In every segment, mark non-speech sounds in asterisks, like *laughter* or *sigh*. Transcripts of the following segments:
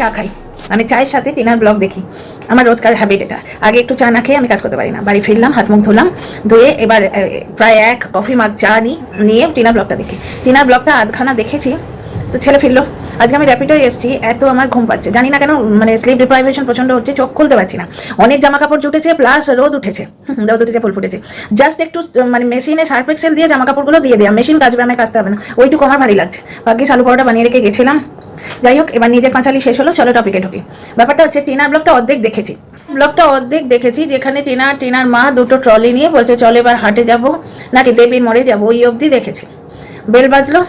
চা খাই। আমি চায়ের সাথে টিনার ব্লগ দেখি। আমার রোজকার হ্যাবিট এটা। আগে একটু চা না খেয়ে আমি কাজ করতে পারি না। বাড়ি ফিরলাম, হাত মুখ ধুলাম, ধুয়ে এবার প্রায় এক কফি মাগ চা নিই নিয়ে টিনার ব্লগটা দেখি। টিনার ব্লগটা আধখানা দেখেছি। তো ছেলে ফিরলো। আজকে আমি র্যাপিডোয় এসেছি, এত আমার ঘুম পাচ্ছে। জানি না কেন মানে স্লিপ ডিপ্রাইভেশন প্রচণ্ড হচ্ছে, চোখ খুলতে পারছি না। অনেক জামা কাপড় জুটেছে প্লাস রোদ উঠেছে। রোদ উঠেছে, ফুল ফুটেছে। জাস্ট একটু মানে মেশিনে সার্ফ এক্সেল দিয়ে জামা কাপড়গুলো দিয়ে দেওয়া মেশিন কাজবে আমি কাজতে হবে না। ওইটুকু আমার ভারী লাগছে। বাকি আলু পরোটা বানিয়ে রেখে গেছিলাম। যাই হোক, এবার নিজের কাঁচালি শেষ হলো, চলো টপিকে ঢুকি। ব্যাপারটা হচ্ছে টিনার ব্লগটা অর্ধেক দেখেছি। ব্লগটা অর্ধেক দেখেছি, যেখানে টিনা, টিনার মা দুটো ট্রলি নিয়ে বলছে, চলো এবার হাটে যাব। নাকি দেবীর মরে যাব, ওই অবধি দেখেছি। বেল বাজলো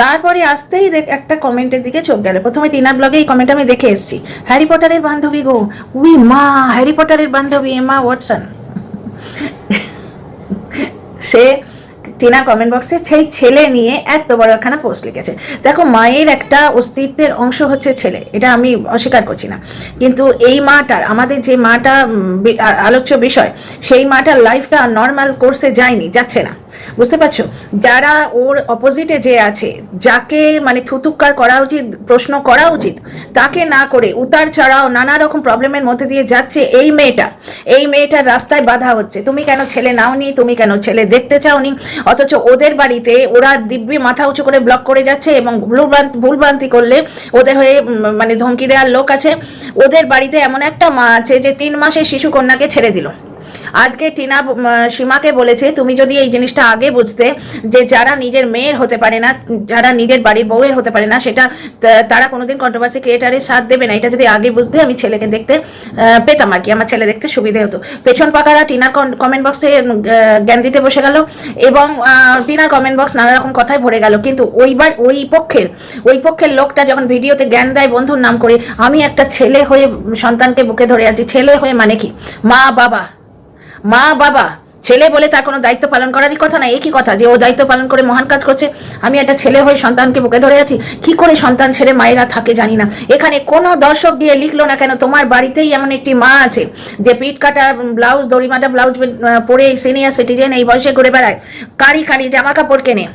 তারপরে আসতেই দেখ একটা কমেন্টের দিকে চোখ গেল। প্রথমে টিনার ব্লগে এই কমেন্ট আমি দেখে এসেছি। হ্যারি পটারের বান্ধবী গো। উই মা হ্যারি পটারের বান্ধবী এমা ওয়াটসন সে টিনা কমেন্ট বক্সে সেই ছেলে নিয়ে এত বড় একখানা পোস্ট লিখেছে। দেখো মায়ের একটা অস্তিত্বের অংশ হচ্ছে ছেলে, এটা আমি অস্বীকার করছি না। কিন্তু এই মাটার, আমাদের যে মাটা আলোচ্য বিষয়, সেই মাটার লাইফটা নর্মাল কোর্সে যায়নি, যাচ্ছে না। বুঝতে পারছ? যারা ওর অপোজিটে যে আছে, যাকে মানে থুতুক্কার করা উচিত, প্রশ্ন করা উচিত, তাকে না করে উতার ছাড়াও নানা রকম প্রবলেমের মধ্যে দিয়ে যাচ্ছে এই মেয়েটা। এই মেয়েটার রাস্তায় বাধা হচ্ছে। তুমি কেন ছেলে নাওনি? তুমি কেন ছেলে দেখতে চাওনি? অথচ ওদের বাড়িতে ওরা দিব্যি মাথা উঁচু করে ব্লক করে যাচ্ছে এবং ভুলভ্রান্তি ভুলভ্রান্তি করলে ওদের হয়ে মানে ধমকি দেওয়ার লোক আছে। ওদের বাড়িতে এমন একটা মা আছে যে তিন মাসের শিশু কন্যাকে ছেড়ে দিল। আজকে টিনা সীমাকে বলেছে, তুমি যদি এই জিনিসটা আগে বুঝতে যে যারা নিজের মেয়ের হতে পারে না, যারা নিজের বাড়ির বউয়ের হতে পারে না, সেটা তারা কোনোদিন কন্ট্রোভার্সি ক্রিয়েটারের সাথ দেবে না। এটা যদি আগে বুঝতে আমি ছেলেকে দেখতে পেতাম আর কি। আমার ছেলে দেখতে সুবিধে হতো। পেছন পাকারা টিনার কমেন্ট বক্সে জ্ঞান দিতে বসে গেল এবং টিনার কমেন্ট বক্স নানা রকম কথায় ভরে গেল। কিন্তু ওইবার ওই পক্ষের ওই পক্ষের লোকটা যখন ভিডিওতে জ্ঞান দেয় বন্ধুর নাম করে, আমি একটা ছেলে হয়ে সন্তানকে বুকে ধরে আছি। ছেলে হয়ে মানে কি? মা, বাবা মা, বাবা, ছেলে বলে তার কোনো দায়িত্ব পালন করারই কথা না, একই কথা, যে ও দায়িত্ব পালন করে মহান কাজ করছে। আমি একটা ছেলে হয়ে সন্তানকে বুকে ধরে আছি, কি করে সন্তান ছেড়ে মায়েরা থাকে জানি না। এখানে কোনো দর্শক গিয়ে লিখলো না কেন, তোমার বাড়িতেই এমন একটি মা আছে, যে পিট কাটা ব্লাউজ, দড়িমাটা ব্লাউজ পরে সিনিয়র সিটিজেন এই বয়সে ঘুরে বেড়ায়, কারি কারি জামা কাপড় কেনে।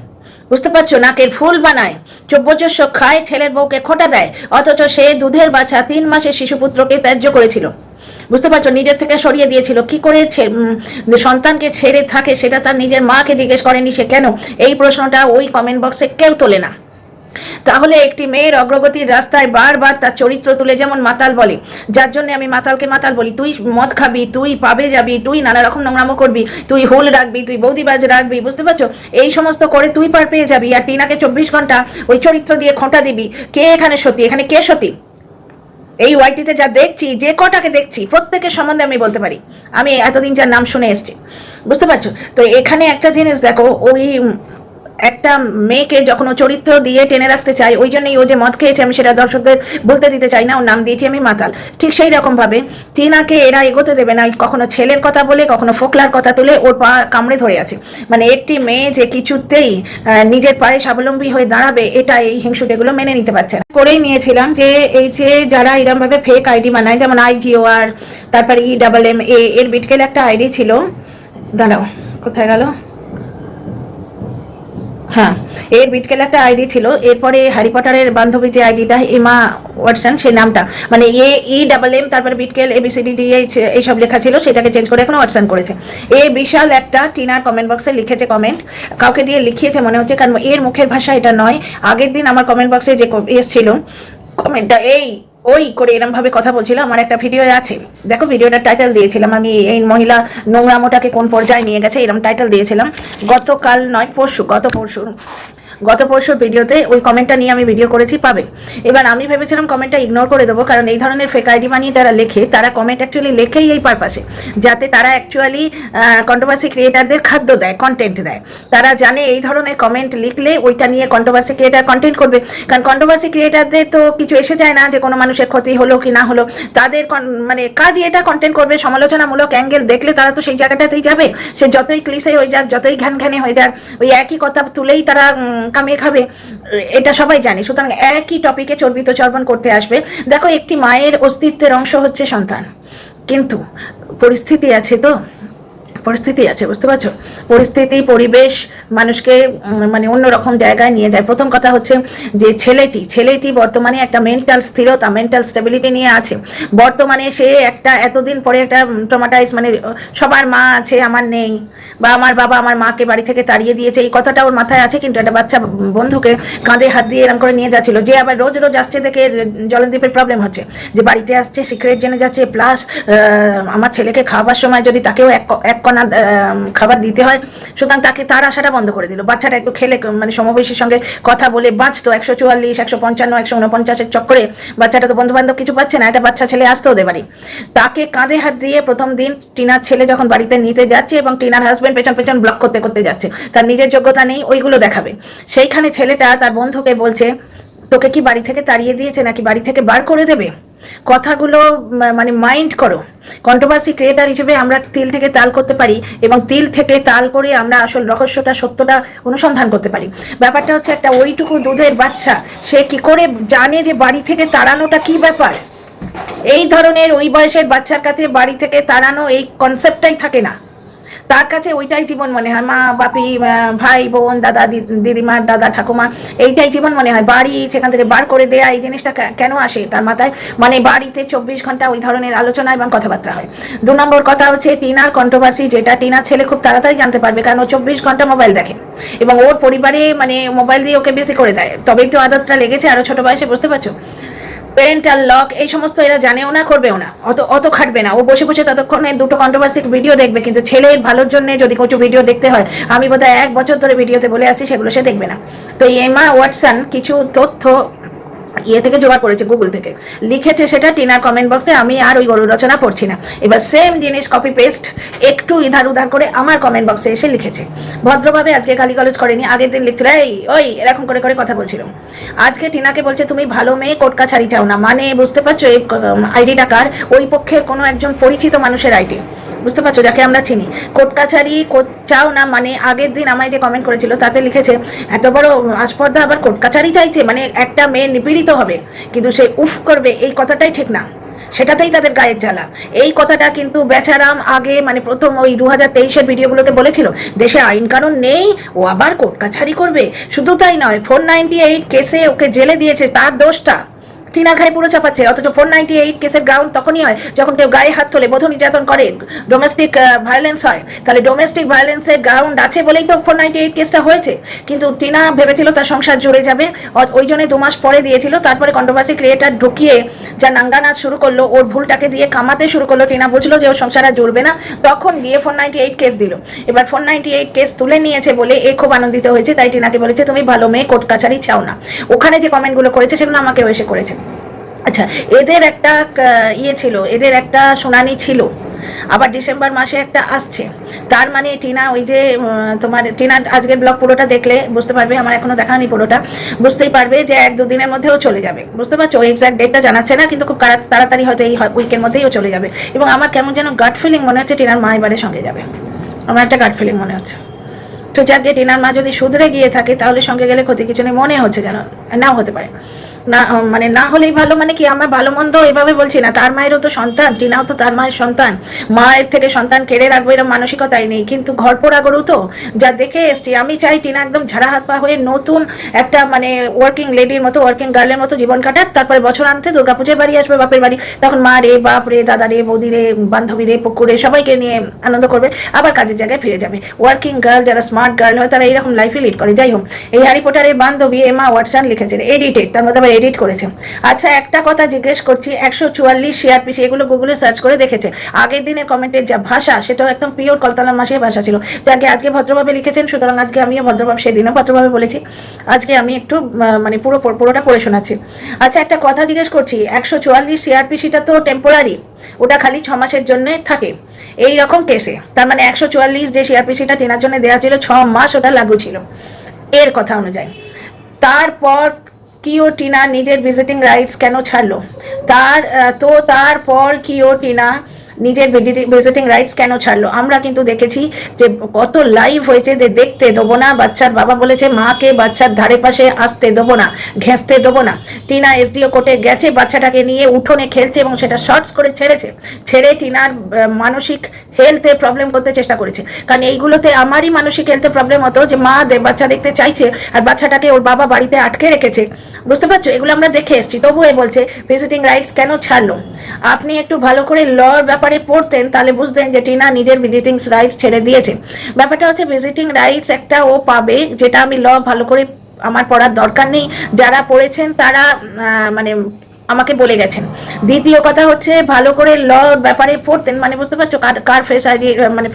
বুঝতে পারছ? নাকের ফুল বানায়, চব্বচস্য খায়, ছেলের বউকে খোটা দেয়, অথচ সে দুধের বাছা তিন মাসের শিশুপুত্রকে ত্যায্য করেছিল। বুঝতে পারছ? নিজের থেকে সরিয়ে দিয়েছিল। কি করে সন্তানকে ছেড়ে থাকে সেটা তার নিজের মাকে জিজ্ঞেস করেনি সে। কেন? এই প্রশ্নটা ওই কমেন্ট বক্সে কেউ তোলে না। তাহলে একটি মেয়ের অগ্রগতির রাস্তায় বারবার তার চরিত্র তুলে, যেমন মাতাল বলে, যার জন্য আমি মাতালকে মাতাল বলি। তুই মদ খাবি, তুই পাবে যাবি, তুই নানা রকম নোংরামো করবি, তুই হোল রাখবি, তুই বৌদিবাজ রাখবি, বুঝতে পারছ? এই সমস্ত করে তুই পার পেয়ে যাবি। আর টিনাকে চব্বিশ ঘণ্টা ওই চরিত্র দিয়ে খোঁটা দিবি। কে এখানে সতী? এখানে কে সতী? এই ওয়াইটিতে যা দেখছি, যে কটাকে দেখছি, প্রত্যেকের সম্বন্ধে আমি বলতে পারি। আমি এতদিন যার নাম শুনে এসছি। বুঝতে পারছ? তো এখানে একটা জিনিস দেখো, ওই একটা মেয়েকে যখন চরিত্র দিয়ে টেনে রাখতে চাই ওই জন্যই ও যে মদ খেয়েছে, আমি সেটা দর্শকদের বলতে দিতে চাই না, ওর নাম দিয়েছি আমি মাতাল। ঠিক সেই রকম ভাবে টিনাকে এরা এগোতে দেবে না কখনো ছেলের কথা বলে, কখনো ফোকলার কথা তুলে ওর পা কামড়ে ধরে আছে। মানে একটি মেয়ে যে কিছুতেই নিজের পায়ে স্বাবলম্বী হয়ে দাঁড়াবে, এটা এই হিংসুটেগুলো মেনে নিতে পারছে না। করেই নিয়েছিলাম যে, এই যে যারা এরকম ভাবে ফেক আইডি বানায়, যেমন আইজিও আর তারপর ই ডাবল এম এ এর বিটকেল একটা আইডি ছিল। দাঁড়াও, কোথায় গেল? হ্যাঁ এর বিটকেল একটা আইডি ছিল। এরপরে হ্যারি পটারের বান্ধবী যে আইডিটা এমা ওয়াটসন সেই নামটা মানে এ ই ডাবল এম তারপরে বিটকেল এবিসিডি ডি এইচ এইসব লেখা ছিল, সেটাকে চেঞ্জ করে এখন ওয়াটসন করেছে। এ বিশাল একটা টিনার কমেন্ট বক্সে লিখেছে কমেন্ট কাউকে দিয়ে লিখিয়েছে মনে হচ্ছে, কারণ এর মুখের ভাষা এটা নয়। আগের দিন আমার কমেন্ট বক্সে যে এসছিল কমেন্টটা এই ওই করে এরম ভাবে কথা বলছিল, আমার একটা ভিডিও আছে। দেখো ভিডিওটা টাইটেল দিয়েছিলাম আমি, এই মহিলা নোংরামোটাকে কোন পর্যায়ে নিয়ে গেছে, এরম টাইটেল দিয়েছিলাম। গতকাল নয়, পরশু, গত পরশু গত পরশুর ভিডিওতে ওই কমেন্টটা নিয়ে আমি ভিডিও করেছি, পাবে? এবার আমি ভেবেছিলাম কমেন্টটা ইগনোর করে দেবো, কারণ এই ধরনের ফেক আইডি বানিয়ে যারা লেখে, তারা কমেন্ট অ্যাকচুয়ালি লেখেই এই পারপাসে যাতে তারা অ্যাকচুয়ালি কন্ট্রোভার্সি ক্রিয়েটারদের খাদ্য দেয় কন্টেন্ট দেয়। তারা জানে এই ধরনের কমেন্ট লিখলে ওইটা নিয়ে কন্ট্রোভার্সি ক্রিয়েটার কন্টেন্ট করবে। কারণ কন্ট্রোভার্সি ক্রিয়েটারদের তো কিছু এসে যায় না যে কোনো মানুষের ক্ষতি হলো কি না হলো। তাদের মানে কাজই এটা কন্টেন্ট করবে, সমালোচনামূলক অ্যাঙ্গেল দেখলে তারা তো সেই জায়গাটাতেই যাবে। সে যতই ক্লিসে হয়ে যাক, যতই ঘ্যান ঘ্যানে হয়ে যাক, ওই একই কথা তুলেই তারা কামিয়ে খাবে এটা সবাই জানে। সুতরাং একই টপিকে চর্বিত চর্বণ করতে আসবে। দেখো, একটি মায়ের অস্তিত্বের অংশ হচ্ছে সন্তান। কিন্তু পরিস্থিতি আছে তো? পরিস্থিতি আছে, বুঝতে পারছ? পরিস্থিতি, পরিবেশ মানুষকে মানে অন্যরকম জায়গায় নিয়ে যায়। প্রথম কথা হচ্ছে যে ছেলেটি ছেলেটি বর্তমানে একটা মেন্টাল স্থিরতা মেন্টাল স্টেবিলিটি নিয়ে আছে। বর্তমানে সে একটা, এতদিন পরে একটা ট্রমাটাইজ মানে সবার মা আছে, আমার নেই, বা আমার বাবা আমার মাকে বাড়ি থেকে তাড়িয়ে দিয়েছে, এই কথাটা ওর মাথায় আছে, কিন্তু একটা বাচ্চা বন্ধুকে কাঁধে হাত দিয়ে এরকম করে নিয়ে যাচ্ছিল। যে আবার রোজ রোজ আসছে দেখে জলনদীপের প্রবলেম হচ্ছে। যে বাড়িতে আসছে সিক্রেট জেনে যাচ্ছে প্লাস আমার ছেলেকে খাওয়াবার সময় যদি তাকেও এক এক আহ, খাবার দিতে হয়। সুতরাং তাকে তার আশাটা বন্ধ করে দিল। বাচ্চাটা একটু খেলে মানে সমবয়সীর সঙ্গে কথা বলে বাঁচতো। একশো চুয়াল্লিশ একশো পঞ্চান্ন একশো উনপঞ্চাশের চক্করে বাচ্চাটা তো বন্ধু বান্ধব কিছু পাচ্ছে না। একটা বাচ্চা ছেলে আসতো ওদের বাড়ি। তাকে কাঁধে হাত দিয়ে প্রথম দিন টিনার ছেলে যখন বাড়িতে নিতে যাচ্ছে এবং টিনার হাজব্যান্ড পেছন পেছন ব্লক করতে করতে যাচ্ছে তার নিজের যোগ্যতা নেই ওইগুলো দেখাবে। সেইখানে ছেলেটা তার বন্ধুকে বলছে তোকে কি বাড়ি থেকে তাড়িয়ে দিয়েছে নাকি বাড়ি থেকে বার করে দেবে? কথাগুলো মানে মাইন্ড করো। কন্ট্রোভার্সি ক্রিয়েটার হিসেবে আমরা তিল থেকে তাল করতে পারি এবং তিল থেকে তাল করে আমরা আসল রহস্যটা, সত্যটা অনুসন্ধান করতে পারি। ব্যাপারটা হচ্ছে একটা ওইটুকু দুধের বাচ্চা, সে কি করে জানে যে বাড়ি থেকে তাড়ানোটা কি ব্যাপার? এই ধরনের ওই বয়সের বাচ্চার কাছে বাড়ি থেকে তাড়ানো এই কনসেপ্টটাই থাকে না। তার কাছে ওইটাই জীবন মনে হয়, মা, বাপি ভাই, বোন, দাদা দিদিমার দাদা, ঠাকুমা, এইটাই জীবন মনে হয়। বাড়ি সেখান থেকে বার করে দেয়া, এই জিনিসটা কেন আসে? তার মাথায় মানে বাড়িতে চব্বিশ ঘণ্টা ওই ধরনের আলোচনা এবং কথাবার্তা হয়। দু নম্বর কথা হচ্ছে টিনার কন্ট্রোভার্সি যেটা টিনার ছেলে খুব তাড়াতাড়ি জানতে পারবে, কারণ ও চব্বিশ ঘণ্টা মোবাইল দেখে এবং ওর পরিবারে মানে মোবাইল দিয়ে ওকে বেশি করে দেয়। তবেই তো আদতটা লেগেছে, আরও ছোট বয়সে, বুঝতে পারছ? প্যারেন্টাল লক, এই সমস্ত এরা জানেও না, করবেও না। অত অত খাটবে না। ও বসে বসে ততক্ষণে দুটো কন্ট্রোভার্সি ভিডিও দেখবে, কিন্তু ছেলের ভালোর জন্য যদি কিছু ভিডিও দেখতে হয়, আমি বোধহয় এক বছর ধরে ভিডিওতে বলে আসি সেগুলো সে দেখবে না। তো এমা ওয়াটসন কিছু তথ্য ইয়ে থেকে জোগাড় করেছে গুগল থেকে। লিখেছে সেটা টিনার কমেন্ট বক্সে আমি আর ওই গরু রচনা পড়ছি না। এবার সেম জিনিস কপি পেস্ট একটু ইধার উধার করে আমার কমেন্ট বক্সে এসে লিখেছে। ভদ্রভাবে আজকে গালি কলেজ করেনি, আগের দিন লিখছিল, এই, ওই, এরকম করে করে কথা বলছিল আজকে টিনাকে বলছে, তুমি ভালো মেয়ে কোটকা ছাড়ি চাও না। মানে বুঝতে পারছ, এই আইডিটা কার? ওই পক্ষের কোনো একজন পরিচিত মানুষের আইডি বুঝতে পারছ? যাকে আমরা চিনি। কোর্ট কাছারি চাও না মানে আগের দিন আমায় যে কমেন্ট করেছিল, তাতে লিখেছে, এত বড় আস্পর্ধা আবার কোর্ট কাছারি চাইছে? মানে একটা মেয়ে নিপীড়িত হবে, কিন্তু সে উফ করবে, এই কথাটাই ঠিক না। সেটাতেই তাদের গায়ের জ্বালা। এই কথাটা কিন্তু বেচারাম আগে মানে প্রথম ওই দু হাজার তেইশের ভিডিওগুলোতে বলেছিল, দেশে আইন কানুন নেই, ও আবার কোর্ট কাছারি করবে। শুধু তাই নয়, ফোর নাইনটি এইট কেসে ওকে জেলে দিয়েছে, তার দোষটা। টিনার ঘাড়ে পুরো চাপাচ্ছে, অথচ ফোর নাইনটি এইট কেসের গ্রাউন্ড তখনই হয় যখন কেউ গায়ে হাত তোলে, বধূ নির্যাতন করে ডোমেস্টিক ভায়োলেন্স হয়। তাহলে ডোমেস্টিক ভায়োলেন্সের গ্রাউন্ড আছে বলেই তো ফোর নাইনটি এইট কেসটা হয়েছে। কিন্তু টিনা ভেবেছিল তার সংসার জুড়ে যাবে। ওই জন্য দু মাস পরে দিয়েছিল। তারপরে কন্ট্রোভার্সি ক্রিয়েটার ঢুকিয়ে যা নাঙ্গা নাচ শুরু করল, ওর ভুলটাকে দিয়ে কামাতে শুরু করল। টিনা বুঝলো যে ওর সংসার আর জুড়বে না। তখন গিয়ে ফোর নাইনটি এইট কেস দিল। এবার ফোর নাইনটি এইট কেস তুলে নিয়েছে বলে এ খুব আনন্দিত হয়েছে। তাই টিনাকে বলেছে, তুমি ভালো মেয়ে, কোর্ট কাছারি চাও না। ওখানে যে কমেন্টগুলো করেছে, সেগুলো আমাকেও এসে করেছে। আচ্ছা এদের একটা ইয়ে ছিল, এদের একটা শুনানি ছিল। আবার ডিসেম্বর মাসে একটা আসছে। তার মানে টিনা ওই যে তোমার টিনার আজকের ব্লগ পুরোটা দেখলে বুঝতে পারবে, আমার এখনও দেখা হয়নি পুরোটা। বুঝতেই পারবে যে এক দুদিনের মধ্যেও চলে যাবে। বুঝতে পারছ? ওই এক্সাক্ট ডেটটা জানাচ্ছে না, কিন্তু খুব তাড়াতাড়ি হয়তো এই উইকের মধ্যেই চলে যাবে। এবং আমার কেমন যেন গাট ফিলিং মনে হচ্ছে টিনার মা এবারে সঙ্গে যাবে। আমার একটা গাট ফিলিং মনে হচ্ছে। তো যাকে টিনার মা যদি শুধরে গিয়ে থাকে, তাহলে সঙ্গে গেলে ক্ষতি কিছু নেই। মনে হচ্ছে যেন, নাও হতে পারে। না মানে না হলেই ভালো মানে কি আমার ভালো মন্দ এভাবে বলছি না। তার মায়েরও তো সন্তান, টিনাও তো তার মায়ের সন্তান। মায়ের থেকে সন্তান কেড়ে রাখব এরকম মানসিকতাই নেই। কিন্তু ঘর পোড়া গরু তো, যা দেখে এসছি, আমি চাই টিনা একদম ঝাড়া হাত পা হয়ে নতুন একটা মানে ওয়ার্কিং লেডির মতো ওয়ার্কিং গার্লের মতো জীবন কাটাক, তারপরে বছর আনতে দুর্গাপুজোর বাড়ি আসবে, বাপের বাড়ি। তখন মা রে, বাপ রে, দাদা রে, বৌদি রে, বান্ধবী রে, পুকুরে, সবাইকে নিয়ে আনন্দ করবে, আবার কাজের জায়গায় ফিরে যাবে। ওয়ার্কিং গার্ল যারা স্মার্ট গার্ল হয়, তারা এইরকম লাইফে লিড করে। যাই হোক, এই হ্যারি পটারের বান্ধবী এমা ওয়াটসন লিখেছেন এডিটেড তার মধ্যে এডিট করেছে। আচ্ছা একটা কথা জিজ্ঞেস করছি, একশো চুয়াল্লিশ সিআরপিসি এগুলো গুগলে সার্চ করে দেখেছে। আগের দিনের কমেন্টের যা ভাষা, সেটাও একদম পিওর কলতালা মাসের ভাষা ছিল। যাকে আজকে ভদ্রভাবে লিখেছেন, সুতরাং আজকে আমিও ভদ্রভাবে, সেদিনও ভদ্রভাবে বলেছি। আজকে আমি একটু মানে পুরো, পুরোটা পড়ে শোনাচ্ছি। আচ্ছা একটা কথা জিজ্ঞেস করছি, একশো চুয়াল্লিশ সিআরপিসিটা তো টেম্পোরারি ওটা খালি ছ মাসের জন্য থাকে। এই রকম কেসে তার মানে একশো চুয়াল্লিশ যে সিআরপিসিটা টেনার জন্য দেওয়া ছিল, ছ মাস ওটা লাগু ছিল। এর কথা অনুযায়ী। তারপর কিও টিনা নিজের ভিজিটিং রাইটস কেন ছাড়লো? তার তো তারপর কিও টিনা নিজের ভিজিটিং রাইটস কেন ছাড়লো? আমরা কিন্তু দেখেছি যে কত লাইভ হয়েছে যে দেখতে দেবো না, বাচ্চার বাবা বলেছে, মাকে বাচ্চার ধারে পাশে আসতে দেবো না, ঘেঁচতে দেবো না। টিনা এসডিও কোর্টে গেছে, বাচ্চাটাকে নিয়ে উঠোনে খেলছে এবং সেটা শর্টস করে ছেড়েছে। ছেড়ে টিনার মানসিক হেলথে প্রবলেম করতে চেষ্টা করেছে। কারণ এইগুলোতে আমারই মানসিক হেলথে প্রবলেম হতো যে মা বাচ্চা দেখতে চাইছে আর বাচ্চাটাকে ওর বাবা বাড়িতে আটকে রেখেছে। বুঝতে পারছ? এগুলো আমরা দেখে এসেছি। তবুও বলছে ভিজিটিং রাইটস কেন ছাড়লো? আপনি একটু ভালো করে লর ব্যাপারে পড়তেন, তাহলে বুঝতেন যে টিনা নিজের ভিজিটিং রাইটস ছেড়ে দিয়েছে। ব্যাপারটা হচ্ছে ভিজিটিং রাইটস একটা ও পাবে, যেটা আমি ল ভালো করে আমার পড়ার দরকার নেই। যারা পড়েছেন তারা মানে আমাকে বলে গেছেন। দ্বিতীয় কথা হচ্ছে, ভালো করে ল ব্যাপারে পড়তেন মানে বুঝতে পারছ, কার কার ফেস আইডি মানে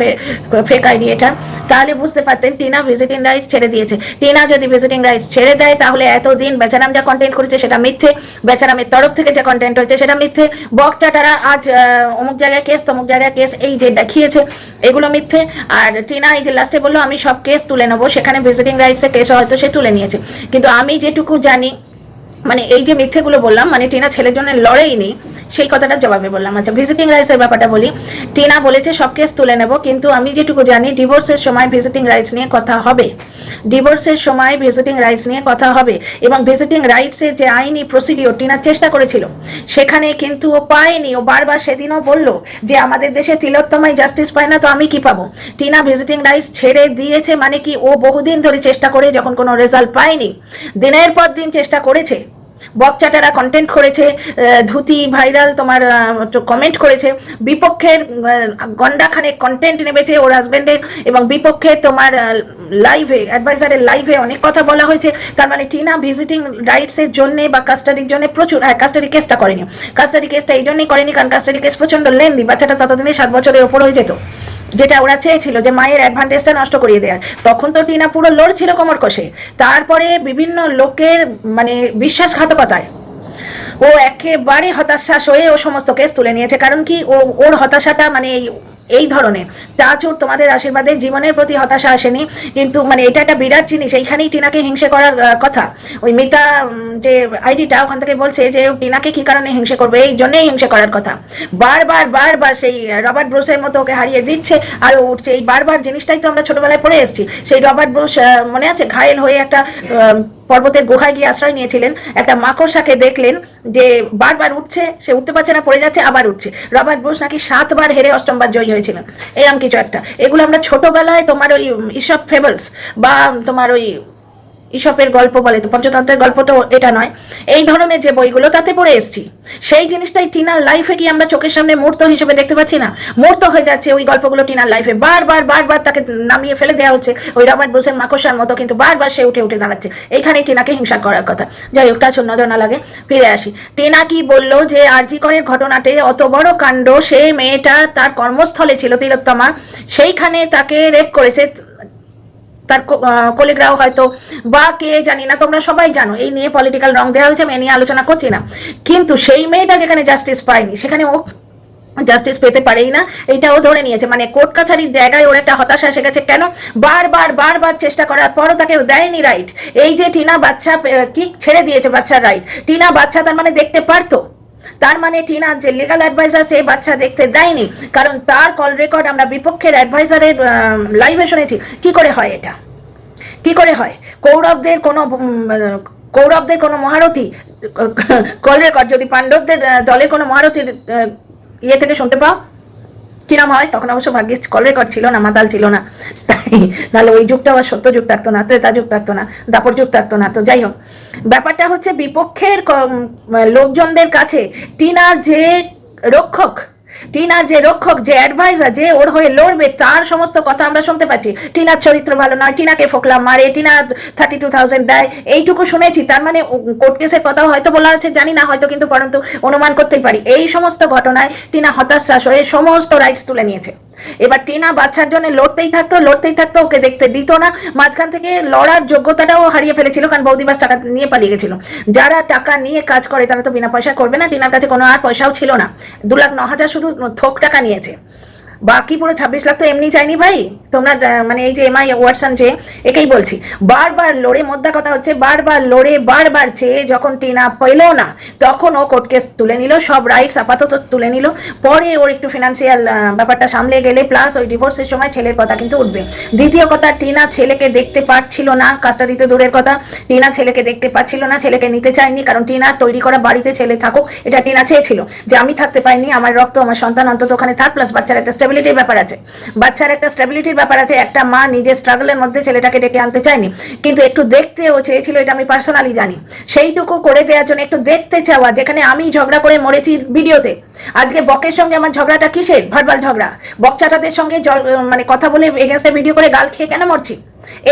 ফেক আইডি এটা? তাহলে বুঝতে পারতেন, টিনা ভিজিটিং রাইটস ছেড়ে দিয়েছে। টিনা যদি ভিজিটিং রাইটস ছেড়ে দেয়, তাহলে এতদিন বেচারাম যা কন্টেন্ট করেছে সেটা মিথ্যে, বেচারামের তরফ থেকে যে কন্টেন্ট হয়েছে সেটা মিথ্যে। বকচাটারা আজ অমুক জায়গায় কেস তমুক জায়গায় কেস এই যে দেখিয়েছে, এগুলো মিথ্যে। আর টিনা এই যে লাস্টে বলল, আমি সব কেস তুলে নেব, সেখানে ভিজিটিং রাইটসে কেস হয়তো সে তুলে নিয়েছে। কিন্তু আমি যেটুকু জানি মানে এই যে মিথ্যেগুলো বললাম মানে টিনা ছেলের জন্য লড়েইনি সেই কথাটা জবাবে বললাম। আচ্ছা ভিজিটিং রাইটসের ব্যাপারটা বলি। টিনা বলেছে, সব কেস তুলে নেব, কিন্তু আমি যেটুকু জানি ডিভোর্সের সময় ভিজিটিং রাইটস নিয়ে কথা হবে। ডিভোর্সের সময় ভিজিটিং রাইটস নিয়ে কথা হবে। এবং ভিজিটিং রাইটসের যে আইনি প্রসিডিওর টিনার চেষ্টা করেছিল। সেখানে কিন্তু ও পায়নি। ও বারবার সেদিনও বলল যে, আমাদের দেশে তিলোত্তমায় জাস্টিস পায় না, তো আমি কি পাবো? টিনা ভিজিটিং রাইটস ছেড়ে দিয়েছে মানে কি, ও বহুদিন ধরে চেষ্টা করে যখন কোনো রেজাল্ট পায়নি। দিনের পর দিন চেষ্টা করেছে। বকচাটারা কন্টেন্ট করেছে ধুতি ভাইরাল তোমার কমেন্ট করেছে। বিপক্ষের গন্ডাখানে কন্টেন্ট নেমেছে ওর হাজবেন্ডের এবং বিপক্ষের তোমার লাইভে অ্যাডভাইজারের লাইভে অনেক কথা বলা হয়েছে। তার মানে টিনা ভিজিটিং রাইটসের জন্যে বা কাস্টাডির জন্য প্রচুর হ্যাঁ কাস্টাডি কেসটা করেনি। কাস্টাডি কেসটা এই জন্যই করেনি কারণ কাস্টাডি কেস প্রচণ্ড লেন্দি বাচ্চাটা ততদিনে সাত বছরের ওপর হয়ে যেত। যেটা ওরা চেয়েছিল যে মায়ের অ্যাডভান্টেজটা নষ্ট করিয়ে দেওয়ার তখন তো টিনা পুরো লড়ছিল কোমর কষে। তারপরে বিভিন্ন লোকের মানে বিশ্বাসঘাতকতায়। ও একেবারে হতাশ্বাস হয়ে ও সমস্ত কেস তুলে নিয়েছে। কারণ কি ও, ওর হতাশাটা মানে এই ধরনের। তাছুর তোমাদের আশীর্বাদে জীবনের প্রতি হতাশা আসেনি, কিন্তু মানে এটা একটা বিরাট জিনিস, এইখানেই টিনাকে হিংসে করার কথা। ওই মিতা যে আইডিটা ওখান থেকে বলছে যে টিনাকে কি কারণে হিংসে করবে, এই জন্যই হিংসে করার কথা। বারবার বারবার সেই রবার্ট ব্রুসের মতো ওকে হারিয়ে দিচ্ছে আর উঠছে। এই বারবার জিনিসটাই তো আমরা ছোটবেলায় পড়ে এসেছি। সেই রবার্ট ব্রুস মনে আছে? ঘায়েল হয়ে একটা পর্বতের গুহায় গিয়ে আশ্রয় নিয়েছিলেন। একটা মাকড়সাকে দেখলেন যে বারবার উঠছে, সে উঠতে পারছে না, পড়ে যাচ্ছে, আবার উঠছে। রবার্ট ব্রুস নাকি সাতবার হেরে অষ্টমবার জয়ী হয়েছিলেন। এরকম কিছু একটা। এগুলো আমরা ছোটবেলায় তোমার ওই ইসব ফেবলস বা তোমার ওই ইসপের গল্প বলে, তো পঞ্চতন্ত্রের গল্পটা এটা নয়। এই ধরনের যে বইগুলো, তাতে পড়ে এসেছি। সেই জিনিসটাই টিনার লাইফে কি আমরা চোখের সামনে মূর্ত হিসেবে দেখতে পাচ্ছি না। মূর্ত হয়ে যাচ্ছে ওই গল্পগুলো টিনার লাইফে বারবার বারবার তাকে নামিয়ে ফেলে দেওয়া হচ্ছে। ওই রবার্ট ব্রুসের মাকড়সার মতো কিন্তু বারবার সে উঠে উঠে দাঁড়াচ্ছে। এইখানেই টিনাকে হিংসা করার কথা। যাই হোক তা নজর না লাগে। ফিরে আসি। টিনা কি বলল যে, আরজি করের ঘটনাতে অত বড় কাণ্ড সেই মেয়েটা তার কর্মস্থলে ছিল তিলোত্তমা। সেইখানে তাকে রেপ করেছে তার কলিগরাও হয়তো, বা কে জানি না, তোমরা সবাই জানো, এই নিয়ে পলিটিক্যাল রং দেওয়া হয়েছে, আমি নিয়ে আলোচনা করছি না। কিন্তু সেই মেয়েটা যেখানে জাস্টিস পায়নি, সেখানে ও জাস্টিস পেতে পারেই না, এইটাও ধরে নিয়েছে। মানে কোর্ট কাছারির জায়গায় ওর একটা হতাশা এসে গেছে, কেন? বারবার বারবার চেষ্টা করার পরও তাকে দেয়নি রাইট এই যে টিনা বাচ্চা কি ছেড়ে দিয়েছে বাচ্চার রাইট টিনা বাচ্চা তার মানে দেখতে পারতো? তার মানে টিনার যে লিগাল অ্যাডভাইজার সেই বাচ্চা দেখতে দেয়নি। কারণ তার কল রেকর্ড আমরা বিপক্ষের অ্যাডভাইজারের লাইভে শুনেছি। কি করে হয় এটা? কি করে হয়? কৌরবদের কোনো কৌরবদের কোনো মহারথী *laughs* কল রেকর্ড যদি পাণ্ডবদের দলে দলের কোনো মহারথীর ইয়ে থেকে শুনতে পাও? কিরম হয়? তখন অবশ্য ভাগ্যিস কল রেকর্ড ছিল না, মাতাল ছিল না। তাই নাহলে ওই যুগটা আবার সত্য যুগ থাকতো না, ত্রেতা যুগ থাকতো না, দাপর যুগ থাকতো না। তো যাই হোক, ব্যাপারটা হচ্ছে বিপক্ষের লোকজনদের কাছে টিনার যে রক্ষক টিনার যে রক্ষক, যে অ্যাডভাইজার যে ওর হয়ে লড়বে, তার সমস্ত কথা আমরা শুনতে পাচ্ছি। টিনার চরিত্র ভালো নয়, টিনাকে ফোকলা মারে, টিনা থার্টি টু থাউজেন্ড দেয়। এইটুকু শুনেছি, তার মানে কোর্ট কেসের কথা হয়তো বলা আছে, জানি না, হয়তো কিন্তু, পরন্তু অনুমান করতেই পারি। এই সমস্ত ঘটনায় টিনা হতাশ্বাস হয়ে সমস্ত রাইটস তুলে নিয়েছে। এবার টিনা বাচ্চার জন্য লড়তেই থাকতো লড়তেই থাকতো, ওকে দেখতে দিত না। মাঝখান থেকে লড়ার যোগ্যতাটাও হারিয়ে ফেলেছিল, কারণ বৌদিবাস টাকা নিয়ে পালিয়ে গেছিল। যারা টাকা নিয়ে কাজ করে, তারা তো বিনা পয়সা করবে না। টিনার কাছে কোনো আর পয়সাও ছিল না। দু লাখ ন হাজার শুধু থোক টাকা নিয়েছে। বাকি পুরো ছাব্বিশ লাখ তো এমনি চাইনি ভাই। তোমরা মানে এই যে এমআই ওয়াটসন যে একেই বলছি। বারবার লড়ে, মোদ্দা কথা হচ্ছে, বারবার লড়ে, বারবার চেয়ে যখন টিনা পেল না, তখন ও কোর্ট কেস তুলে নিল, সব রাইটস আপাতত তুলে নিল। পরে ওর একটু ফিনান্সিয়াল ব্যাপারটা সামলে গেলে প্লাস ওই ডিভোর্সের সময় ছেলের কথা কিন্তু উঠবে। দ্বিতীয় কথা, টিনা ছেলেকে দেখতে পাচ্ছিল না কাস্টাডিতে দূরের কথা, টিনা ছেলেকে দেখতে পাচ্ছিল না, ছেলেকে নিতে চায়নি, কারণ টিনার তৈরি করা বাড়িতে ছেলে থাকুক, এটা টিনা চেয়েছিল। যে আমি থাকতে পাইনি আমার রক্ত, আমার সন্তান অন্তত ওখানে থাক প্লাস বাচ্চার একটা স্টেবিলিটির ব্যাপার আছে। বাচ্চার একটা স্টেবিলিটির ব্যাপার আছে, একটা মা নিজের স্ট্রাগলের মধ্যে ছেলেটাকে ডেকে আনতে চায়নি। কিন্তু একটু দেখতে ও চেয়েছিল, এটা আমি পার্সোনালি জানি। সেইটুকু করে দেওয়ার জন্য একটু দেখতে চাওয়া, যেখানে আমি ঝগড়া করে মরেছি ভিডিওতে আজকে বকের সঙ্গে আমার ঝগড়াটা কিসের? ভারবাল ঝগড়া। বকচাটাদের সঙ্গে মানে কথা বলে এগেনস্টে ভিডিও করে গাল খেয়ে কেন মরছি?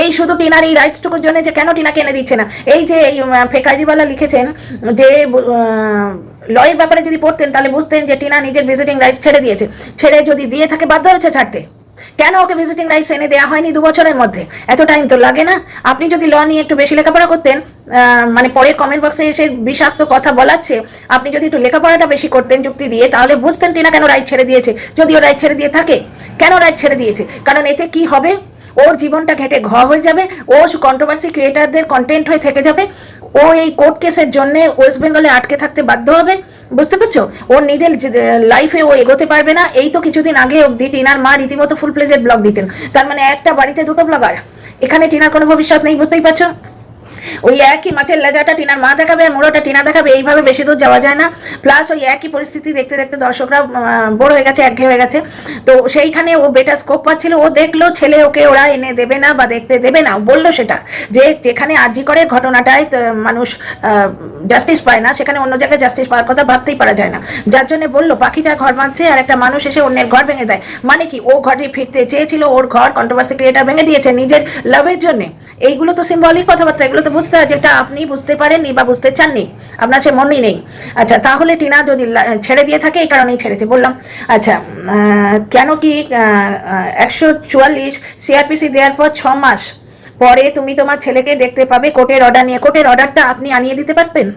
এই শুধু টিনার এই রাইটসটুকুর জন্য যে কেন টিনা কেনে দিচ্ছে না? এই যে এই ফেকারিওয়ালা লিখেছেন যে লয়ের ব্যাপারে যদি পড়তেন তাহলে বুঝতেন যে টিনা নিজের ভিজিটিং রাইটস ছেড়ে দিয়েছে। ছেড়ে যদি দিয়ে থাকে বাধ্য হয়েছে ছাড়তে। কেন ওকে ভিজিটিং রাইটস এনে দেওয়া হয়নি দু বছরের মধ্যে? এত টাইম তো লাগে না। আপনি যদি ল নিয়ে একটু বেশি লেখাপড়া করতেন মানে পরের কমেন্ট বক্সে এসে বিষাক্ত কথা বলাচ্ছে, আপনি যদি একটু লেখাপড়াটা বেশি করতেন যুক্তি দিয়ে, তাহলে বুঝতেন টিনা কেন রাইট ছেড়ে দিয়েছে। যদিও রাইট ছেড়ে দিয়ে থাকে, কেন রাইট ছেড়ে দিয়েছে? কারণ এতে কি হবে? ওর জীবনটা ঘেটে ঘ হয়ে যাবে, ও কন্ট্রোভার্সি ক্রিয়েটারদের কন্টেন্ট হয়ে থেকে যাবে, ও এই কোর্ট কেসের জন্য ওয়েস্ট বেঙ্গলে আটকে থাকতে বাধ্য হবে, বুঝতে পারছ? ওর নিজের লাইফে ও এগোতে পারবে না, এই তো কিছুদিন আগে অবধি টিনার মা রীতিমতো ফুল প্লেজের ব্লগ দিতেন, তার মানে একটা বাড়িতে দুটো ব্লগার এখানে টিনার কোনো ভবিষ্যৎ নেই, বুঝতেই পারছ? ওই একই মাছের লেজাটা টিনার মা দেখাবে আর মোড়োটা টিনা দেখাবে, এইভাবে বেশি দূর যাওয়া যায় না। প্লাস ওই একই পরিস্থিতি দেখতে দেখতে দর্শকরা বড় হয়ে গেছে, একঘেয়ে হয়ে গেছে। তো সেইখানে ও বেটা স্কোপ পাচ্ছিল, ও দেখল ছেলে ওকে ওরা এনে দেবে না বা দেখতে দেবে না বলল সেটা। যে যেখানে আর্জি করে ঘটনাটায় মানুষ জাস্টিস পায় না, সেখানে অন্য জায়গায় জাস্টিস পাওয়ার কথা ভাবতেই পারা যায় না। যার জন্য বলল, পাখিটা ঘর বাঁধছে আর একটা মানুষ এসে অন্যের ঘর ভেঙে দেয়। মানে কি, ও ঘরে ফিরতে চেয়েছিল, ওর ঘর কন্ট্রোভার্সি ক্রিয়েটার ভেঙে দিয়েছে নিজের লাভের জন্য? এইগুলো তো সিম্বলিক কথাবার্তা, এগুলো তো বুঝতে হয় যেটা আপনি বুঝতে পারেননি বা বুঝতে চাননি, আপনার সে মনই নেই। আচ্ছা তাহলে টিনা যদি ছেড়ে দিয়ে থাকে, এই কারণেই ছেড়েছে, বললাম। আচ্ছা কেন কি একশো চুয়াল্লিশ সিআরপিসি দেওয়ার পর ছ মাস পরে তুমি তোমার ছেলেকে দেখতে পাবে, কোর্টের অর্ডার নিয়ে। কোর্টের অর্ডারটা আপনি আনিয়ে দিতে পারবেন?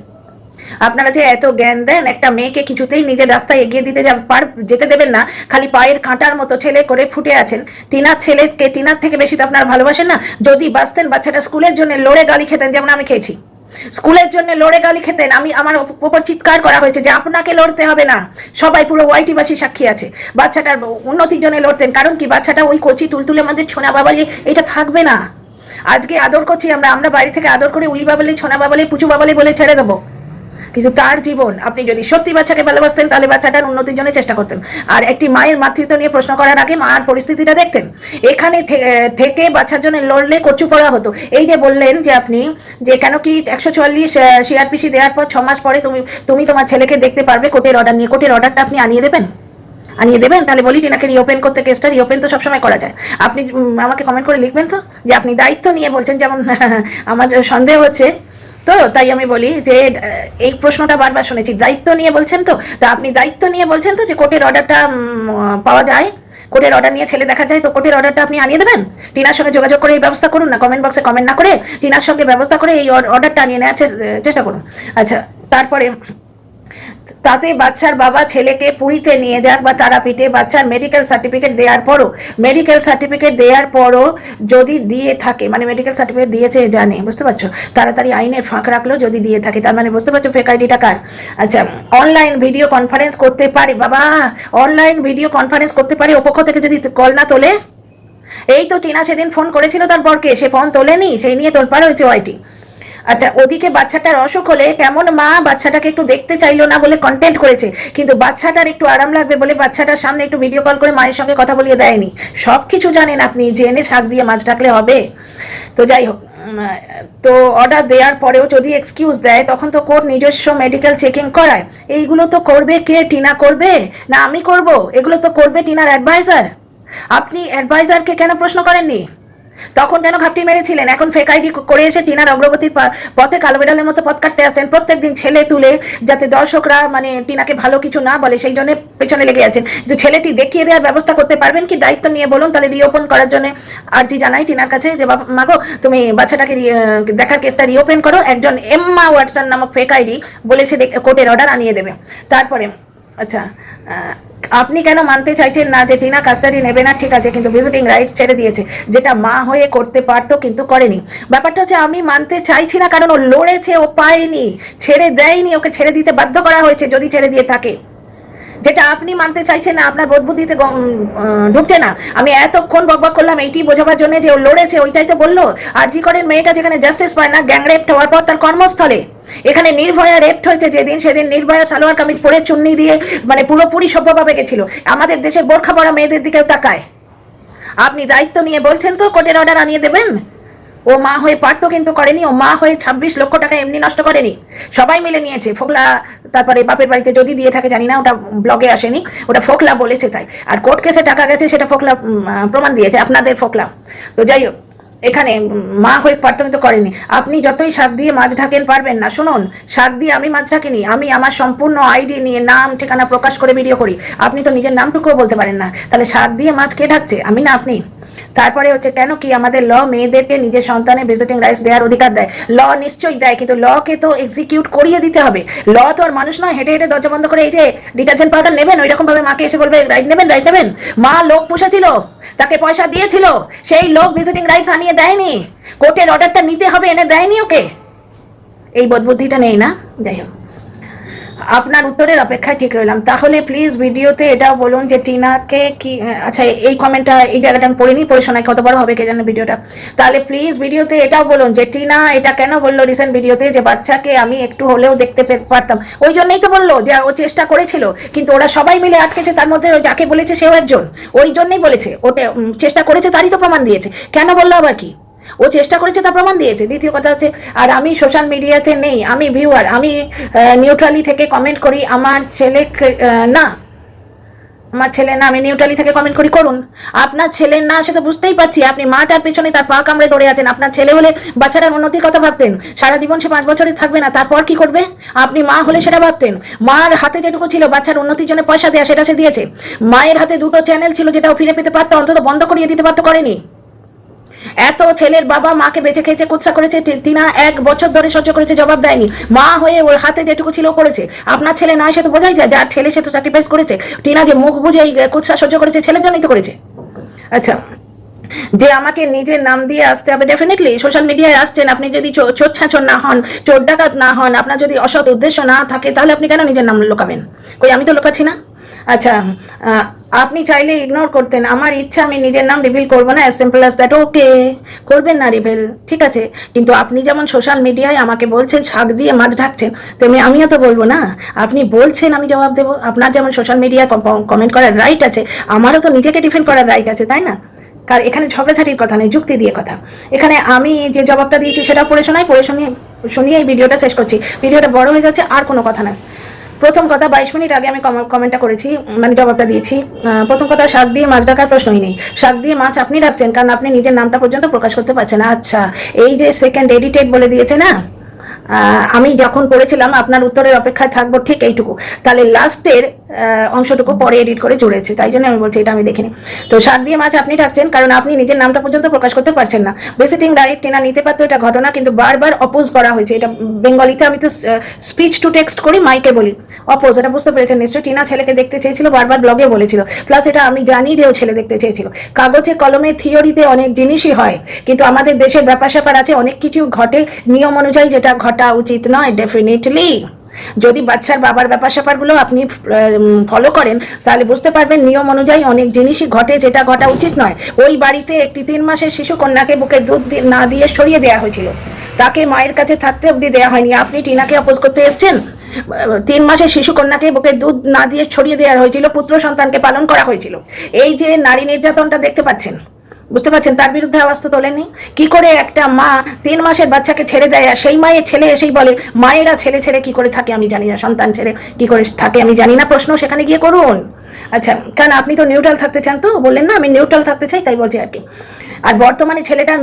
আপনারা যে এত জ্ঞান দেন, একটা মেয়েকে কিছুতেই নিজের রাস্তায় এগিয়ে দিতে যা পার যেতে দেবেন না, খালি পায়ের কাঁটার মতো ছেলে করে ফুটে আছেন। টিনার ছেলেকে টিনার থেকে বেশি তো আপনারা ভালোবাসেন না? যদি বাঁচতেন বাচ্চাটা স্কুলের জন্য লড়ে গালি খেতেন, যেমন আমি খেয়েছি। স্কুলের জন্য লড়ে গালি খেতেন, আমি আমার উপর চিৎকার করা হয়েছে যে আপনাকে লড়তে হবে না। সবাই পুরো ওয়াইটিবাসী সাক্ষী আছে। বাচ্চাটার উন্নতির জন্য লড়তেন, কারণ কি? বাচ্চাটা ওই কচি তুলতুলে মধ্যে ছোনা বাবালি, এটা থাকবে না। আজকে আদর করছি আমরা আমরা বাড়ি থেকে আদর করে উলি বাবালি, ছোনা বাবালি, পুচু বাবালি বলে ছেড়ে দেবো। কিন্তু তার জীবন আপনি যদি সত্যি বাচ্চাকে ভালোবাসতেন, তাহলে বাচ্চাটার উন্নতির জন্য চেষ্টা করতেন। আর একটি মায়ের মাতৃত্ব নিয়ে প্রশ্ন করার আগে মার পরিস্থিতিটা দেখতেন। এখানে থেকে বাচ্চার জন্য লড়লে কচু করা হতো। এই যে বললেন যে আপনি যে কেন কি একশো চুয়াল্লিশ সিআরপিসি দেওয়ার পর ছ মাস পরে তুমি তুমি তোমার ছেলেকে দেখতে পারবে কোর্টের অর্ডার নিয়ে। কোর্টের অর্ডারটা আপনি আনিয়ে দেবেন? আনিয়ে দেবেন? তাহলে বলি টিনাকে রিওপেন করতে কেসটা রিওপেন তো সবসময় করা যায়। আপনি আমাকে কমেন্ট করে লিখবেন তো? যে আপনি দায়িত্ব নিয়ে বলছেন, যেমন *laughs* আমার সন্দেহ হচ্ছে তো তাই আমি বলি যে এই প্রশ্নটা বারবার শুনেছি। দায়িত্ব নিয়ে বলছেন তো? তা আপনি দায়িত্ব নিয়ে বলছেন তো যে কোর্টের অর্ডারটা পাওয়া যায়? কোর্টের অর্ডার নিয়ে ছেলে দেখা যায়, তো কোর্টের অর্ডারটা আপনি আনিয়ে দেবেন? টিনার সঙ্গে যোগাযোগ করে এই ব্যবস্থা করুন না? কমেন্ট বক্সে কমেন্ট না করে টিনার সঙ্গে ব্যবস্থা করে এই অর্ডারটা আনিয়ে নেওয়ার চেষ্টা করুন। আচ্ছা তারপরে তাতে বাচ্চার বাবা ছেলেকে পুরীতে নিয়ে যাক বা তারাপীঠে বাচ্চার মেডিকেল সার্টিফিকেট দেওয়ার পরও মেডিকেল সার্টিফিকেট দেওয়ার পরও যদি দিয়ে থাকে মানে মেডিকেল সার্টিফিকেট দিয়েছে জানে বুঝতে পারছ? তাড়াতাড়ি আইনের ফাঁক রাখল যদি দিয়ে থাকে তার মানে বুঝতে পারছ ফেক আইডিটা কার? আচ্ছা অনলাইন ভিডিও কনফারেন্স করতে পারে বাবা অনলাইন ভিডিও কনফারেন্স করতে পারে ও পক্ষ থেকে যদি কল না তোলে? এই তো টিনা সেদিন ফোন করেছিল তার বরকে সে ফোন তোলেনি সেই নিয়ে তোলপাড় হয়েছে ওয়াইটি আচ্ছা ওদিকে বাচ্চাটার অসুখ হলে কেমন মা বাচ্চাটাকে একটু দেখতে চাইলো না বলে কন্টেন্ট করেছে? কিন্তু বাচ্চাটার একটু আরাম লাগবে বলে বাচ্চাটার সামনে একটু ভিডিও কল করে মায়ের সঙ্গে কথা বলিয়ে দেয়নি। সব কিছু জানেন আপনি, জেনে শাক দিয়ে মাছ ডাকলে হবে। তো যাই হোক তো অর্ডার দেওয়ার পরেও যদি এক্সকিউজ দেয়, তখন তো কোর্ট নিজস্ব মেডিকেল চেকিং করায়। এইগুলো তো করবে কে? টিনা করবে? না, আমি করব। এগুলো তো করবে টিনার অ্যাডভাইজার আপনি অ্যাডভাইজারকে কেন প্রশ্ন করেননি? তখন কেন ঘাপটি মেরেছিলেন? এখন ফেক আইডি করে এসে টিনার অগ্রগতির পথে কালো বিড়ালের মতো পথ কাটতে আসেন। প্রত্যেকদিন ছেলে তুলে, যাতে দর্শকরা মানে টিনাকে ভালো কিছু না বলে, সেই জন্য পেছনে লেগে আছেন। কিন্তু ছেলেটি দেখিয়ে দেওয়ার ব্যবস্থা করতে পারবেন কি? দায়িত্ব নিয়ে বলুন, তাহলে রিওপেন করার জন্য আর্জি জানাই টিনার কাছে যে, বাবা, মাগো, তুমি বাচ্চাটাকে দেখার কেসটা রিওপেন করো। একজন এম্মা ওয়াটসন নামক ফেক আইডি বলেছে কোর্টের অর্ডার আনিয়ে দেবে। তারপরে আচ্ছা আপনি কেন মানতে চাইছেন না যে টিনা কাস্টাডি নেবে না? ঠিক আছে, কিন্তু ভিজিটিং রাইটস ছেড়ে দিয়েছে। যেটা মা হয়ে করতে পারতো, কিন্তু করেনি। ব্যাপারটা হচ্ছে, আমি মানতে চাইছি না, কারণ ও লড়েছে, ও পায়নি, ছেড়ে দেয়নি, ওকে ছেড়ে দিতে বাধ্য করা হয়েছে, যদি ছেড়ে দিয়ে থাকে। যেটা আপনি মানতে চাইছেন না, আপনার বোধ বুদ্ধিতে গম- ঢুকছে না। আমি এতক্ষণ বকবক করলাম, এইটি বোঝাবার জন্য যে ও লড়েছে, ওইটাই তো বলল। আর জি করেন, মেয়েটা যেখানে জাস্টিস পায় না গ্যাং রেপ হওয়ার পর তার কর্মস্থলে। এখানে নির্ভয়া রেপ্ট হয়েছে, যেদিন সেদিন নির্ভয়া সালোয়ার কামিজ পরে চুন্নি দিয়ে মানে পুরোপুরি সভ্যভাবে গেছিল। আমাদের দেশে বোরখা পরা মেয়েদের দিকেও তাকায়। আপনি দায়িত্ব নিয়ে বলছেন তো, কোর্টের অর্ডার আনিয়ে দেবেন? ও মা হয়ে পারতো কিন্তু করেনি, ও মা হয়ে ছাব্বিশ লক্ষ টাকা এমনি নষ্ট করেনি। সবাই মিলে নিয়েছে, ফোকলা তারপরে বাপের বাড়িতে যদি দিয়ে থাকে, জানি না, ওটা ব্লগে আসেনি, ওটা ফোকলা বলেছে তাই। আর কোর্ট কেসে টাকা গেছে, সেটা ফোকলা প্রমাণ দিয়েছে, আপনাদের ফোকলা। তো যাই হোক, এখানে মা হয়ে পারতো কিন্তু করেনি। আপনি যতই শাক দিয়ে মাছ ঢাকেন পারবেন না, শুনুন শাক দিয়ে আমি মাছ ঢাকিনি, আমি আমার সম্পূর্ণ আইডি নিয়ে নাম, ঠিকানা প্রকাশ করে ভিডিও করি। আপনি তো নিজের নামটুকুও বলতে পারেন না। তাহলে শাক দিয়ে মাছ কে ঢাকছে? আমি না, আপনি? তারপরে হচ্ছে, কেন কি আমাদের ল মেয়েদেরকে নিজের সন্তানের ভিজিটিং রাইটস দেওয়ার অধিকার দেয়? ল নিশ্চয়ই দেয়, কিন্তু লকে তো এক্সিকিউট করিয়ে দিতে হবে। ল তো আর মানুষ নয়, হেঁটে হেঁটে দরজা বন্ধ করে এই যে ডিটারজেন্ট পাউডার নেবেন ওই রকম ভাবে মাকে এসে বলবে রাইট নেবেন রাইট নেবেন। মা লোক পুষেছিল, তাকে পয়সা দিয়েছিল, সেই লোক ভিজিটিং রাইটস আনিয়ে দেয়নি। কোর্টের অর্ডারটা নিতে হবে, এনে দেয়নি ওকে। এই বোধবুদ্ধিটা নেই না? যাই হোক। আপনার উত্তরের অপেক্ষায় ঠিক রইলাম। তাহলে প্লিজ ভিডিওতে এটাও বলুন যে টিনাকে কি আচ্ছা এই কমেন্টটা এই জায়গাটা আমি পড়িনি, পড়ে শোনাই কত বড় হবে কে জানে ভিডিওটা। তাহলে প্লিজ ভিডিওতে এটাও বলুন যে টিনা এটা কেন বলল রিসেন্ট ভিডিওতে যে বাচ্চাকে আমি একটু হলেও দেখতে পারতাম। ওই জন্যই তো বলল যে ও চেষ্টা করেছিল, কিন্তু ওরা সবাই মিলে আটকেছে, তার মধ্যে যাকে বলেছে সেও একজন। ওই জন্যই বলেছে ওটা চেষ্টা করেছে, তারই তো প্রমাণ দিয়েছে। কেন বলল আবার কি? ও চেষ্টা করেছে তার প্রমাণ দিয়েছে। দ্বিতীয় কথা হচ্ছে, আর আমি সোশ্যাল মিডিয়াতে নেই, আমি ভিউয়ার আমি নিউট্রালি থেকে কমেন্ট করি, আমার ছেলে না। আমার ছেলে না, আমি নিউট্রালি থেকে কমেন্ট করি, করুন। আপনার ছেলে না, সে তো বুঝতেই পারছি, আপনি মাটার পেছনে তার পা কামড়ে ধরে আছেন। আপনার ছেলে হলে বাচ্চাটার উন্নতির কথা ভাবতেন। সারা জীবন সে পাঁচ বছরে থাকবে না, তারপর কি করবে? আপনি মা হলে সেটা ভাবতেন। মার হাতে যেটুকু ছিল, বাচ্চার উন্নতির জন্য পয়সা দেয়া, সেটা সে দিয়েছে। মায়ের হাতে দুটো চ্যানেল ছিল যেটা ফিরে পেতে পারতো, অন্তত বন্ধ করিয়ে দিতে পারতো, করেনি। এত ছেলের বাবা মাকে বেঁচে খেয়েছে, কুৎসা করেছে টিনা এক বছর ধরে সহ্য করেছে, জবাব দেয়নি। মা হয়ে ওর হাতে যেটুকু ছিল করেছে। আপনার ছেলে নয় সে তো বোঝাই যায়, যার ছেলে সে তো স্যাক্রিফাইস করেছে। টিনা যে মুখ বুঝে এই কুৎসা সহ্য করেছে, ছেলের জন্যই তো করেছে। আচ্ছা যে আমাকে নিজের নাম দিয়ে আসতে হবে ডেফিনেটলি সোশ্যাল মিডিয়ায় আসছেন, আপনি যদি চোর ছাঁচর না হন, চোর ডাকাত না হন, আপনার যদি অসৎ উদ্দেশ্য না থাকে, তাহলে আপনি কেন নিজের নাম লোকাবেন? কই, আমি তো লোকাচ্ছি না? আচ্ছা আপনি চাইলে ইগনোর করতেন। আমার ইচ্ছা, আমি নিজের নাম রিভিল করব না সিম্পল অ্যাজ দ্যাট ওকে করবেন না রিভিল ঠিক আছে। কিন্তু আপনি যেমন সোশ্যাল মিডিয়ায় আমাকে বলছেন, শাক দিয়ে মাছ ঢাকছেন, তেমনি আমিও তো বলব না। আপনি বলছেন, আমি জবাব দেবো। আপনার যেমন সোশ্যাল মিডিয়ায় কমেন্ট করার রাইট আছে, আমারও তো নিজেকে ডিফেন্ড করার রাইট আছে, তাই না? কার, এখানে ঝগড়াঝাটির কথা নেই, যুক্তি দিয়ে কথা। এখানে আমি যে জবাবটা দিয়েছি সেটা পড়ে শোনাই, পড়ে শুনিয়ে শুনিয়ে এই ভিডিওটা শেষ করছি। ভিডিওটা বড় হয়ে যাচ্ছে, আর কোনো কথা নয় প্রথম কথা, বাইশ মিনিট আগে আমি কমেন্টটা করেছি মানে জবাবটা দিয়েছি। প্রথম কথা, শাক দিয়ে মাছ ডাকার প্রশ্নই নেই। শাক দিয়ে মাছ আপনি ডাকছেন, কারণ আপনি নিজের নামটা পর্যন্ত প্রকাশ করতে পারছেন আচ্ছা এই যে সেকেন্ড এডিটেড বলে দিয়েছে না? আমি যখন পড়েছিলাম, আপনার উত্তরের অপেক্ষায় থাকব ঠিক এইটুকু। তাহলে লাস্টের অংশটুকু পরে এডিট করে জুড়েছে। তাই জন্য আমি বলছি, এটা আমি দেখিনি। তো শাক দিয়ে মাছ আপনি রাখছেন কারণ আপনি নিজের নামটা পর্যন্ত প্রকাশ করতে পারছেন না। বেসিটিং রাইট টেনা নিতে পারতো এটা ঘটনা, কিন্তু বারবার অপোজ করা হয়েছে। এটা বেঙ্গলিতে আমি তো স্পিচ টু টেক্সট করি মাইকে বলি। অপোজ এটা বুঝতে পেরেছেন? নিশ্চয়ই টিনা ছেলেকে দেখতে চেয়েছিল, বারবার ব্লগে বলেছিল। প্লাস এটা আমি জানি যে ও ছেলে দেখতে চেয়েছিল। কাগজে, কলমে থিওরিতে অনেক জিনিসই হয়, কিন্তু আমাদের দেশের ব্যাপার স্যাপার আছে, অনেক কিছু ঘটে। নিয়ম অনুযায়ী যেটা ঘটা উচিত নয় ডেফিনেটলি যদি বাচ্চার বাবার ব্যাপার স্যাপারগুলো আপনি ফলো করেন, তাহলে বুঝতে পারবেন নিয়ম অনুযায়ী অনেক জিনিসই ঘটে যেটা ঘটা উচিত নয়। ওই বাড়িতে একটি তিন মাসের শিশু কন্যাকে বুকে দুধ না দিয়ে সরিয়ে দেওয়া হয়েছিল। তাকে মায়ের কাছে থাকতে অবধি দেওয়া হয়নি। আপনি টিনাকে অপোজ করতে এসছেন? তিন মাসের শিশু কন্যাকে বুকে দুধ না দিয়ে ছড়িয়ে দেওয়া হয়েছিল, পুত্র সন্তানকে পালন করা হয়েছিল। এই যে নারী নির্যাতনটা দেখতে পাচ্ছেন বুঝতে পারছেন? তার বিরুদ্ধে আওয়াজ তো তোলেনি কি করে একটা মা তিন মাসের বাচ্চাকে ছেড়ে দেয় আর সেই মায়ের ছেলে এসেই বলে, মায়েরা ছেলে ছেড়ে কি করে থাকে আমি জানি না, সন্তান ছেড়ে কি করে থাকে আমি জানি না, প্রশ্ন সেখানে গিয়ে করুন। আচ্ছা কারণ আপনি তো নিউট্রাল থাকতে চান তো, বললেন না, আমি নিউট্রাল থাকতে চাই, তাই বলছি আর কি। আর বর্তমানে ছেলেটার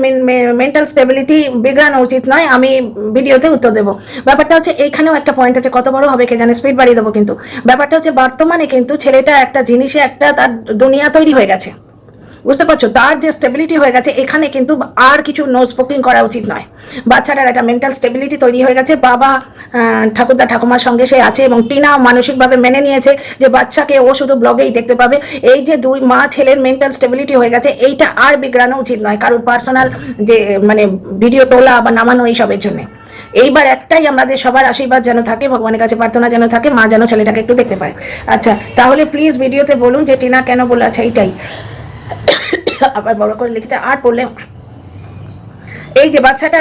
মেন্টাল স্টেবিলিটি বিগড়ানো উচিত নয়, আমি ভিডিওতে উত্তর দেবো। ব্যাপারটা হচ্ছে এইখানেও একটা পয়েন্ট আছে, কত বড় হবে কে জানে স্পিড বাড়িয়ে দেবো কিন্তু। ব্যাপারটা হচ্ছে বর্তমানে কিন্তু ছেলেটা একটা জিনিসে একটা তার দুনিয়া তৈরি হয়ে গেছে। বুঝতে পারছ? তার যে স্টেবিলিটি হয়ে গেছে, এখানে কিন্তু আর কিছু নো স্পোকিং করা উচিত নয়। বাচ্চাটার একটা মেন্টাল স্টেবিলিটি তৈরি হয়ে গেছে। বাবা ঠাকুরদা, ঠাকুমার সঙ্গে সে আছে এবং টিনা মানসিকভাবে মেনে নিয়েছে যে বাচ্চাকে ও শুধু ব্লগেই দেখতে পাবে। এই যে দুই মা ছেলের মেন্টাল স্টেবিলিটি হয়ে গেছে, এইটা আর বিগড়ানো উচিত নয় কারোর পার্সোনাল যে মানে ভিডিও তোলা বা নামানো এইসবের জন্য। এইবার একটাই আমাদের সবার আশীর্বাদ যেন থাকে, ভগবানের কাছে প্রার্থনা যেন থাকে, মা যেন ছেলেটাকে একটু দেখতে পায়। আচ্ছা তাহলে প্লিজ ভিডিওতে বলুন যে টিনা কেন বলে আছে এইটাই। আবার বড় করে লিখেছে, আর পড়লে এই যে বাচ্চাটা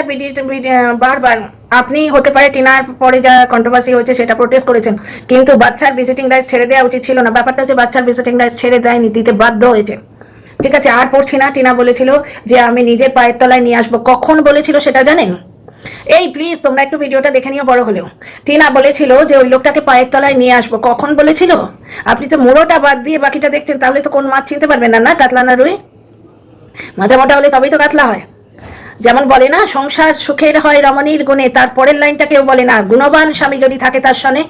বারবার, আপনি হতে পারে টিনার পরে যা কন্ট্রোভার্সি হয়েছে সেটা প্রোটেস্ট করেছেন, কিন্তু বাচ্চার ভিজিটিং রাইটস ছেড়ে দেওয়া উচিত ছিল না। ব্যাপারটা হচ্ছে বাচ্চার ভিজিটিং রাইটস ছেড়ে দেয়নি, দিতে বাধ্য হয়েছে। ঠিক আছে, আর পড়ছি না, টিনা বলেছিল যে আমি নিজের পায়ের তলায় নিয়ে আসব। কখন বলেছিল সেটা জানেন? এই প্লিজ তোমরা একটু ভিডিওটা দেখে নিও বড় হলেও। টিনা বলেছিল যে ওই লোকটাকে পায়ের তলায় নিয়ে আসব। কখন বলেছিল? আপনি তো মুড়োটা বাদ দিয়ে বাকিটা দেখছেন, তাহলে তো কোন মাছ চিনতে পারবেন না না, কাতলানা রুই? মাথা মোটা হলে তবেই তো কাতলা হয়। যেমন বলে না, সংসার সুখের হয় রমণীর গুণে, তার পরের লাইনটা কেউ বলে না, গুণবান স্বামী যদি থাকে তার সনে।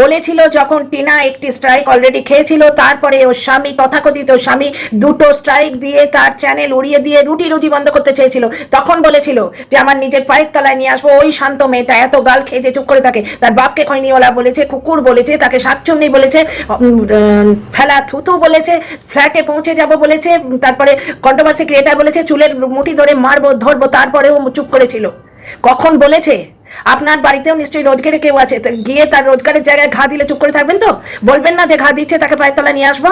বলেছিল যখন টিনা একটি স্ট্রাইক অলরেডি খেয়েছিল তারপরে ওর স্বামী তথাকথিত স্বামী দুটো স্ট্রাইক দিয়ে তার চ্যানেল উড়িয়ে দিয়ে রুটি রুজি বন্ধ করতে চেয়েছিল। তখন বলেছিল যে, আমার নিজের পায়ের তলায় নিয়ে আসব, ওই শান্ত মেয়েটা এত গাল খেয়ে যে চুপ করে থাকে। তার বাপকে খৈনিওয়ালা বলেছে, কুকুর বলেছে, তাকে শাকচুন্নি বলেছে ফেলা থুতু বলেছে, ফ্ল্যাটে পৌঁছে যাব বলেছে, তারপরে কন্ট্রোভার্সি ক্রিয়েটার বলেছে, চুলের মুঠি ধরে মারবো, ধরবো, তারপরেও চুপ করেছিল। কখন বলেছে? আপনার বাড়িতেও নিশ্চয়ই রোজগারে কেউ আছে। গিয়ে তার রোজগারের জায়গায় ঘা দিলে চুপ করে থাকবেন তো? বলবেন না যে ঘা দিচ্ছে, তাকে পায়ের তলায় নিয়ে আসব?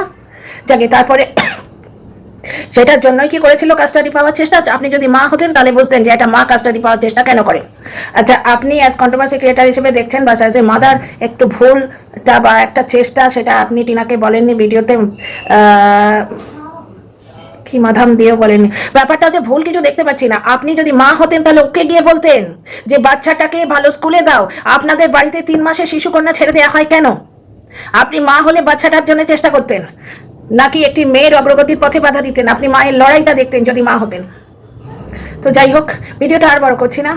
যাকে তারপরে সেটার জন্যই কি করেছিল কাস্টাডি পাওয়ার চেষ্টা? আপনি যদি মা হতেন তাহলে বুঝতেন যে একটা মা কাস্টাডি পাওয়ার চেষ্টা কেন করে। আচ্ছা আপনি অ্যাজ কন্ট্রোভার্সি ক্রিয়েটার হিসেবে দেখছেন বা অ্যাজ এ মাদার একটু ভুলটা বা একটা চেষ্টা, সেটা আপনি টিনাকে বলেননি ভিডিওতে কি মাধাম দিয়েও বলেন, ব্যাপারটা হচ্ছে ভুল কিছু দেখতে পাচ্ছি না। আপনি যদি মা হতেন তাহলে ওকে গিয়ে বলতেন যে, বাচ্চাটাকে ভালো স্কুলে দাও, আপনাদের বাড়িতে তিন মাসে শিশুকন্যা ছেড়ে দেওয়া হয় কেন? আপনি মা হলে বাচ্চাটার জন্য চেষ্টা করতেন, নাকি একটি মেয়ের অগ্রগতির পথে বাধা দিতেন? আপনি মায়ের লড়াইটা দেখতেন যদি মা হতেন। তো যাই হোক, ভিডিওটা আর বড় করছি না।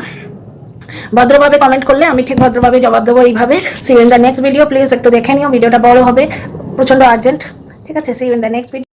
ভদ্রভাবে কমেন্ট করলে আমি ঠিক ভদ্রভাবে জবাব দেবো এইভাবে। See in the next video please একটু দেখে নিও, ভিডিওটা বড় হবে। প্রচণ্ড আর্জেন্ট ঠিক আছে? C the next video